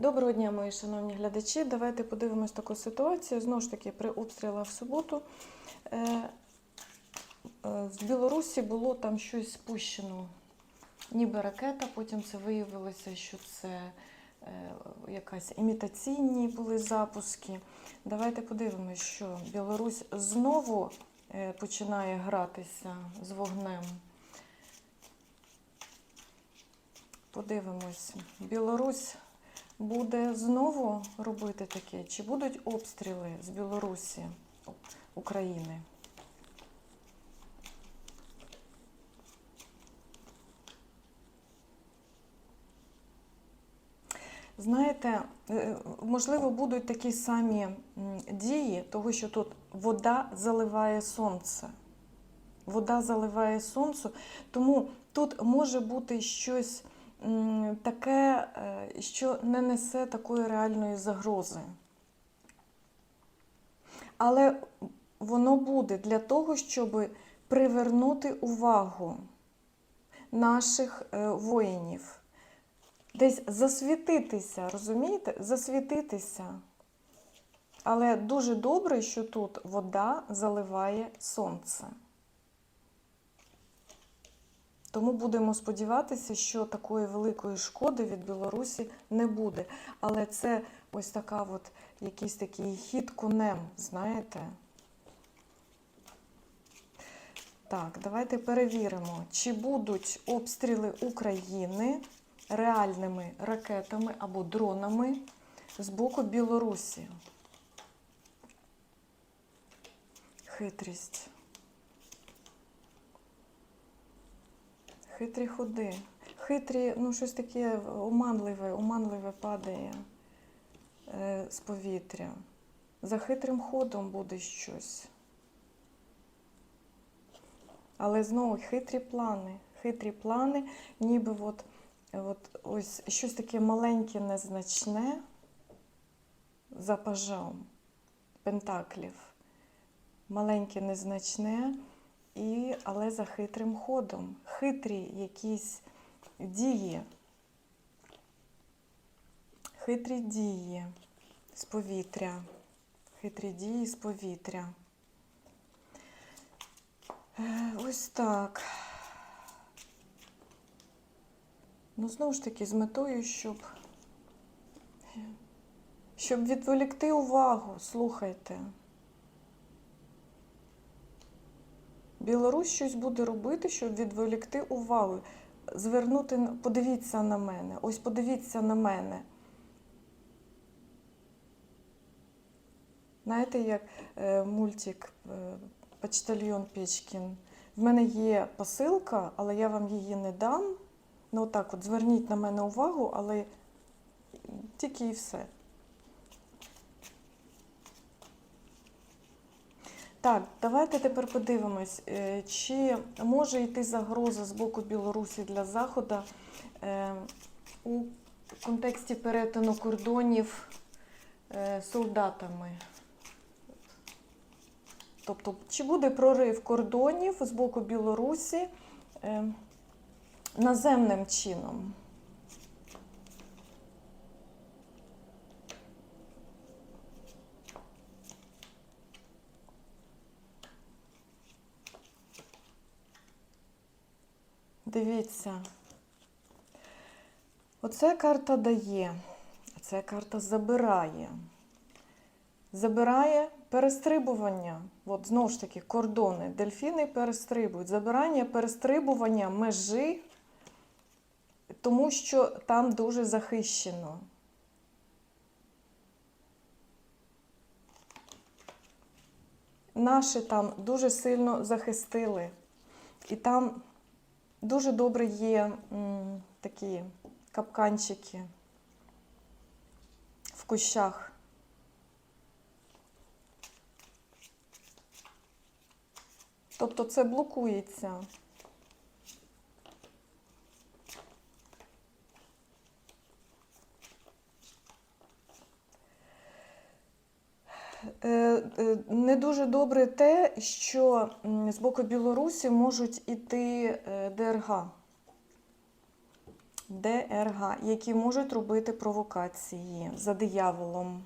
Доброго дня, мої шановні глядачі. Давайте подивимось таку ситуацію. Знову ж таки, при обстрілах в суботу е, е, з Білорусі було там щось спущено, ніби ракета. Потім це виявилося, що це е, якась імітаційні були запуски. Давайте подивимось, що Білорусь знову е, починає гратися з вогнем. Подивимось, Білорусь буде знову робити таке? Чи будуть обстріли з Білорусі України? Знаєте, е, можливо, будуть такі самі дії, того, що тут вода заливає сонце. Вода заливає сонце, тому тут може бути щось таке, е, що не несе такої реальної загрози. Але воно буде для того, щоб привернути увагу наших е, воїнів. Десь засвітитися, розумієте? Засвітитися. Але дуже добре, що тут вода заливає сонце. Тому будемо сподіватися, що такої великої шкоди від Білорусі не буде. Але це ось така от якийсь такий хід конем, знаєте? Так, давайте перевіримо, чи будуть обстріли України реальними ракетами або дронами з боку Білорусі. Хитрість. Хитрі ходи. Хитрі, ну щось таке оманливе, оманливе падає е, з повітря. За хитрим ходом буде щось. Але знову хитрі плани. Хитрі плани, ніби от, от ось щось таке маленьке, незначне за пажом пентаклів. Маленьке, незначне, і, але за хитрим ходом. Хитрі якісь дії. Хитрі дії з повітря. Хитрі дії з повітря. Е, Ось так. Ну, знову ж таки, з метою, щоб, щоб відволікти увагу, слухайте. Білорусь щось буде робити, щоб відволікти увагу. Звернути, подивіться на мене. Ось подивіться на мене. Знаєте, як е, мультик е, Почтальйон Печкін. В мене є посилка, але я вам її не дам. Ну, отак от, зверніть на мене увагу, але тільки і все. Так, давайте тепер подивимось, е, чи може йти загроза з боку Білорусі для Заходу е, у контексті перетину кордонів е, солдатами. Тобто, чи буде прорив кордонів з боку Білорусі наземним чином? Дивіться. Оце карта дає, а це карта забирає. Забирає перестрибування. От знову ж таки, кордони. Дельфіни перестрибують. Забирання перестрибування межі, тому що там дуже захищено. Наші там дуже сильно захистили. І там дуже добре є м, такі капканчики в кущах. Тобто це блокується. Е, е, Не дуже добре те, що з боку Білорусі можуть іти е, ДРГ. ДРГ, які можуть робити провокації за дияволом.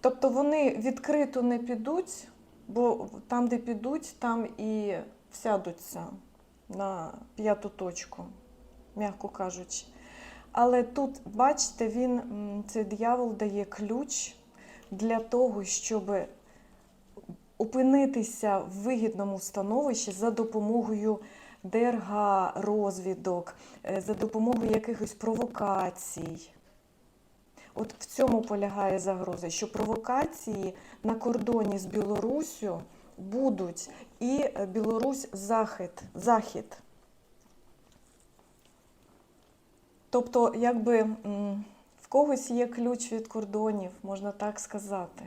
Тобто вони відкрито не підуть, бо там, де підуть, там і всядуться на п'яту точку, м'яко кажучи. Але тут, бачите, він, цей диявол дає ключ для того, щоб опинитися в вигідному становищі за допомогою ДРГ, розвідок, е, за допомогою якихось провокацій. От в цьому полягає загроза, що провокації на кордоні з Білоруссю будуть, і е, Білорусь захід. захід. Тобто, якби в когось є ключ від кордонів, можна так сказати.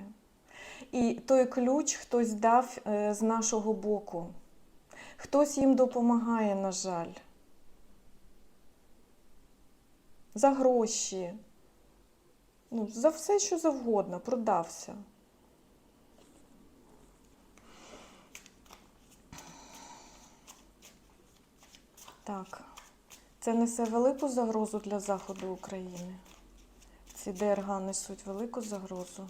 І той ключ хтось дав е, з нашого боку. Хтось їм допомагає, на жаль. За гроші. Ну, за все, що завгодно, продався. Так. Це несе велику загрозу для заходу України. Ці ДРГ несуть велику загрозу.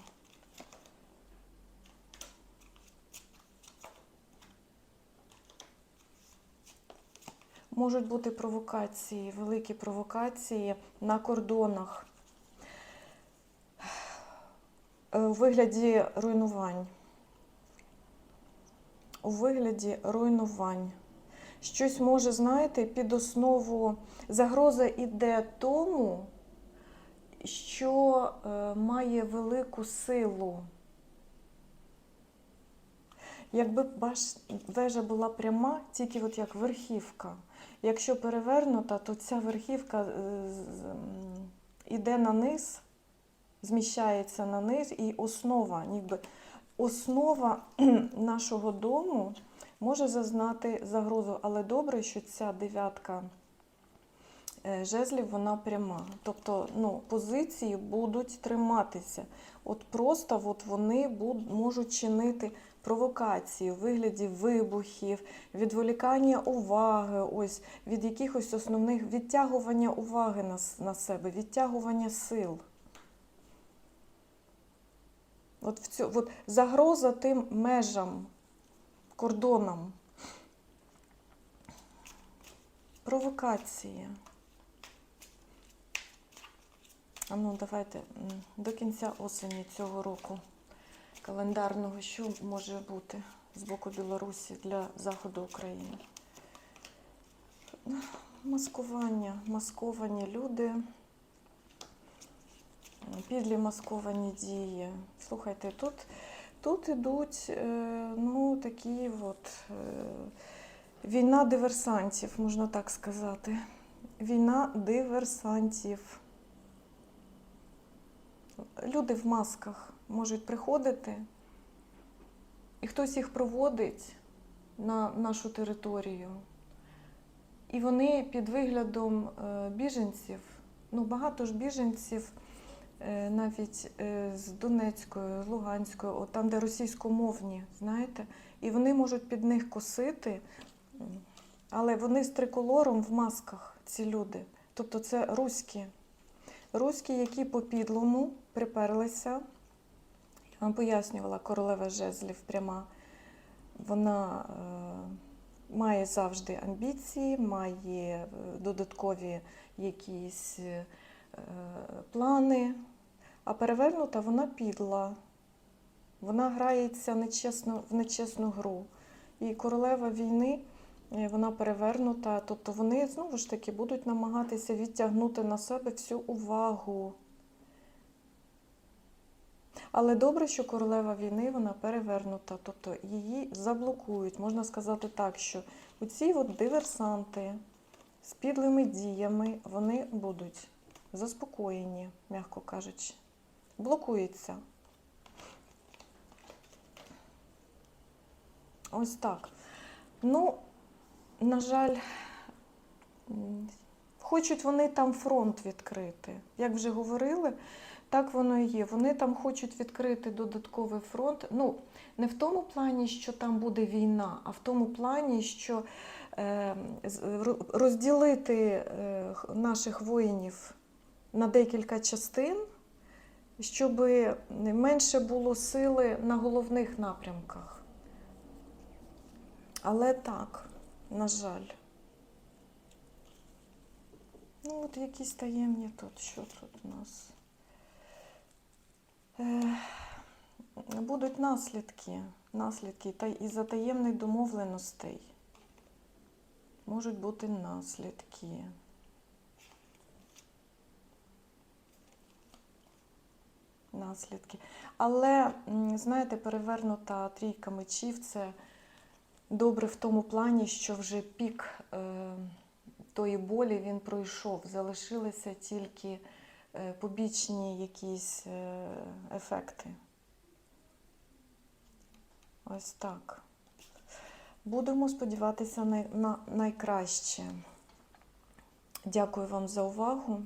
Можуть бути провокації, великі провокації на кордонах Е, у вигляді руйнувань. У вигляді руйнувань. Щось може, знаєте, під основу загроза іде тому, що е, має велику силу. Якби вежа була пряма, тільки от як верхівка. Якщо перевернута, то ця верхівка е, з- на низ, зміщається на низ, і основа, ніби основа нашого дому може зазнати загрозу. Але добре, що ця дев'ятка е, жезлів вона пряма. Тобто ну, позиції будуть триматися. От просто от вони буд- можуть чинити провокації вигляді вибухів, відволікання уваги, ось від якихось основних відтягування уваги на, на себе, відтягування сил. От, в цю, от загроза тим межам, кордонам. Провокації. А ну, давайте до кінця осені цього року календарного, що може бути з боку Білорусі для заходу України? Маскування, масковані люди, підлі масковані дії. Слухайте, тут, тут ідуть е, ну, такі от, е, війна диверсантів, можна так сказати. Війна диверсантів. Люди в масках можуть приходити, і хтось їх проводить на нашу територію. І вони під виглядом е, біженців, ну багато ж біженців е, навіть е, з Донецької, з Луганської, от там, де російськомовні, знаєте, і вони можуть під них косити, але вони з триколором в масках, ці люди. Тобто це руські. Руські, які по підлому приперлися. Вам пояснювала, королева жезлів пряма. Вона е, має завжди амбіції, має е, додаткові якісь е, плани, а перевернута вона підла. Вона грається нечесно, в нечесну гру. І королева війни е, вона перевернута, тобто вони знову ж таки будуть намагатися відтягнути на себе всю увагу. Але добре, що королева війни вона перевернута, тобто її заблокують. Можна сказати так, що оці от диверсанти з підлими діями вони будуть заспокоєні, м'яко кажучи. Блокується. Ось так. Ну, на жаль, хочуть вони там фронт відкрити. Як вже говорили, так воно і є. Вони там хочуть відкрити додатковий фронт. Ну, не в тому плані, що там буде війна, а в тому плані, що е, розділити е, наших воїнів на декілька частин, щоб менше було сили на головних напрямках. Але так, на жаль. Ну, от якісь таємні тут, що тут у нас? Е, будуть наслідки, наслідки та і за таємних домовленостей. Можуть бути наслідки. Наслідки. Але, знаєте, перевернута трійка мечів це добре в тому плані, що вже пік е, тої болі він пройшов. Залишилися тільки побічні якісь е, ефекти. Ось так. Будемо сподіватися на, на найкраще. Дякую вам за увагу.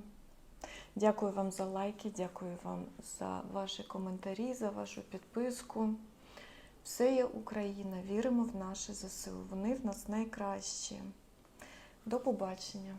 Дякую вам за лайки, дякую вам за ваші коментарі, за вашу підписку. Все є Україна. Віримо в наші ЗСУ. Вони в нас найкращі. До побачення.